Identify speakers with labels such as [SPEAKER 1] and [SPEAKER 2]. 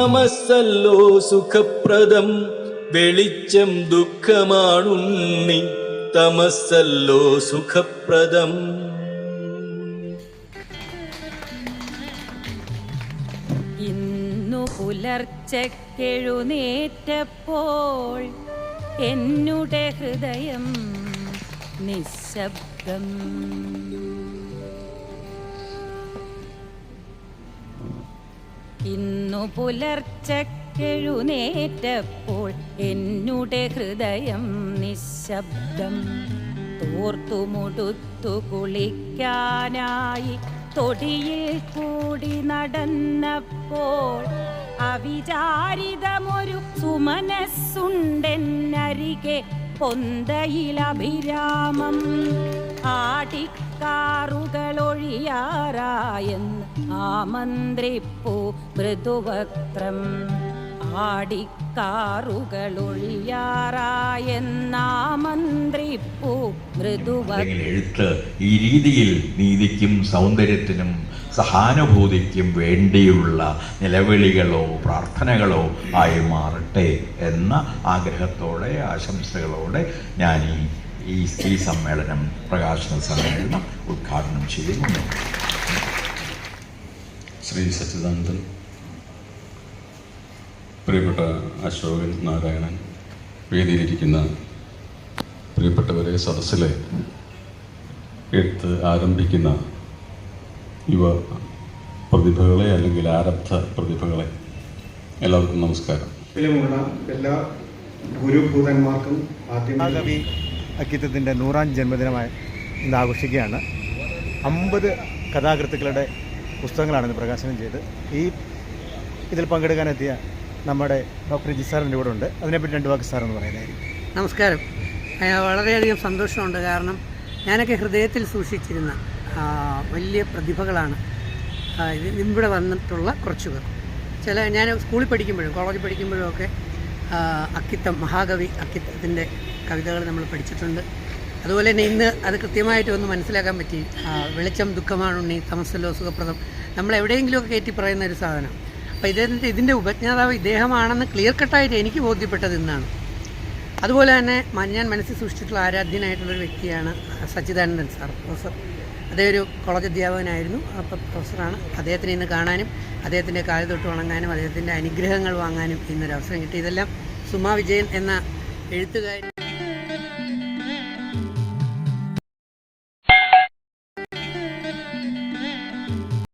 [SPEAKER 1] തമസ്സല്ലോ സുഖപ്രദം. വെളിച്ചം ദുഃഖമാണുണ്ണി. തമസ്സല്ലോ സുഖപ്രദം.
[SPEAKER 2] ഇന്നു പുലർച്ചെഴുന്നേറ്റപ്പോൾ എന്നുടെ ഹൃദയം നിശബ്ദം. ഇന്നു പുലർച്ചെഴുന്നേറ്റപ്പോൾ എന്നുടെ ഹൃദയം നിശബ്ദം. തോർത്തുമുടുത്തു കുളിക്കാനായി തൊടിയിൽ കൂടി നടന്നപ്പോൾ അവിചാരിതമൊരു സുമനസ്സുണ്ടെന്നരികെ പൊന്തയിലഭിരാമം. ആടിക്കാറുകളൊഴിയാറായെന്ന് ആമന്ത്രിപ്പൂ മൃദുവക്രം ആടിക്കാറുകളൊഴിയാറായെന്നാമന്ത്രിപ്പൂ
[SPEAKER 3] അല്ലെങ്കിൽ എഴുത്ത് ഈ രീതിയിൽ നീതിക്കും സൗന്ദര്യത്തിനും സഹാനുഭൂതിക്കും വേണ്ടിയുള്ള നിലവിളികളോ പ്രാർത്ഥനകളോ ആയി മാറട്ടെ എന്ന ആഗ്രഹത്തോടെ ആശംസകളോടെ ഞാൻ ഈ ഈ സ്ത്രീ സമ്മേളനം പ്രകാശന സമ്മേളനം ഉദ്ഘാടനം ചെയ്യുന്നു.
[SPEAKER 4] ശ്രീ സച്ചിദാനന്ദൻ. പ്രിയപ്പെട്ട അശോകൻ നാരായണൻ വേദിയിലിരിക്കുന്ന പ്രിയപ്പെട്ടവരെ സദസ്സിലെ എഴുത്ത് ആരംഭിക്കുന്ന യുവ പ്രതിഭകളെ അല്ലെങ്കിൽ ആരബ്ധ പ്രതിഭകളെ എല്ലാവർക്കും നമസ്കാരം.
[SPEAKER 5] എല്ലാ ഗുരുഭൂതന്മാർക്കും ആദ്യം
[SPEAKER 6] അക്കിത്തത്തിന്റെ നൂറാം ജന്മദിനമായി ഇന്ന് ആഘോഷിക്കുകയാണ്. അമ്പത് കഥാകൃത്തുക്കളുടെ പുസ്തകങ്ങളാണ് ഇന്ന് പ്രകാശനം ചെയ്ത്. ഈ ഇതിൽ പങ്കെടുക്കാനെത്തിയ നമ്മുടെ ഡോക്ടർ ജി സാറിന്റെ കൂടെ ഉണ്ട്. അതിനെപ്പറ്റി രണ്ട് വാക്ക് സാറെന്ന് പറയുന്നതായിരിക്കും.
[SPEAKER 7] നമസ്കാരം. വളരെയധികം സന്തോഷമുണ്ട്. കാരണം ഞാനൊക്കെ ഹൃദയത്തിൽ സൂക്ഷിച്ചിരുന്ന വലിയ പ്രതിഭകളാണ്. ഇവിടെ വന്നിട്ടുള്ള കുറച്ച് പേർ ചില ഞാൻ സ്കൂളിൽ പഠിക്കുമ്പോഴും കോളേജിൽ പഠിക്കുമ്പോഴും ഒക്കെ അക്കിത്തം മഹാകവി അക്കിത്തത്തിന്റെ കവിതകൾ നമ്മൾ പഠിച്ചിട്ടുണ്ട്. അതുപോലെ തന്നെ ഇന്ന് അത് കൃത്യമായിട്ട് ഒന്ന് മനസ്സിലാക്കാൻ പറ്റി. വെളിച്ചം ദുഃഖമാണുണ്ണി തമസല്ലോ സുഖപ്രദം. നമ്മൾ എവിടെയെങ്കിലുമൊക്കെ കയറ്റി പറയുന്ന ഒരു സാധനം. അപ്പോൾ ഇദ്ദേഹത്തിന്റെ ഇതിന്റെ ഉപജ്ഞാതാവ് ഇദ്ദേഹമാണെന്ന് ക്ലിയർ കട്ടായിട്ട് എനിക്ക് ബോധ്യപ്പെട്ടത് ഇന്നാണ്. അതുപോലെ തന്നെ ഞാൻ മനസ്സിൽ സൂക്ഷിച്ചിട്ടുള്ള ആരാധ്യനായിട്ടുള്ളൊരു വ്യക്തിയാണ് സച്ചിദാനന്ദൻ സാർ പ്രൊഫസർ. അദ്ദേഹം ഒരു കോളേജ് അധ്യാപകനായിരുന്നു. അപ്പോൾ പ്രൊഫസറാണ് അദ്ദേഹത്തിനെ ഇന്ന് കാണാനും അദ്ദേഹത്തിന്റെ കാൽ തൊട്ട് വണങ്ങാനും അദ്ദേഹത്തിന്റെ അനുഗ്രഹങ്ങൾ വാങ്ങാനും ഇന്നൊരവസരം കിട്ടി. ഇതെല്ലാം സുമാ വിജയൻ എന്ന എഴുത്തുകാരി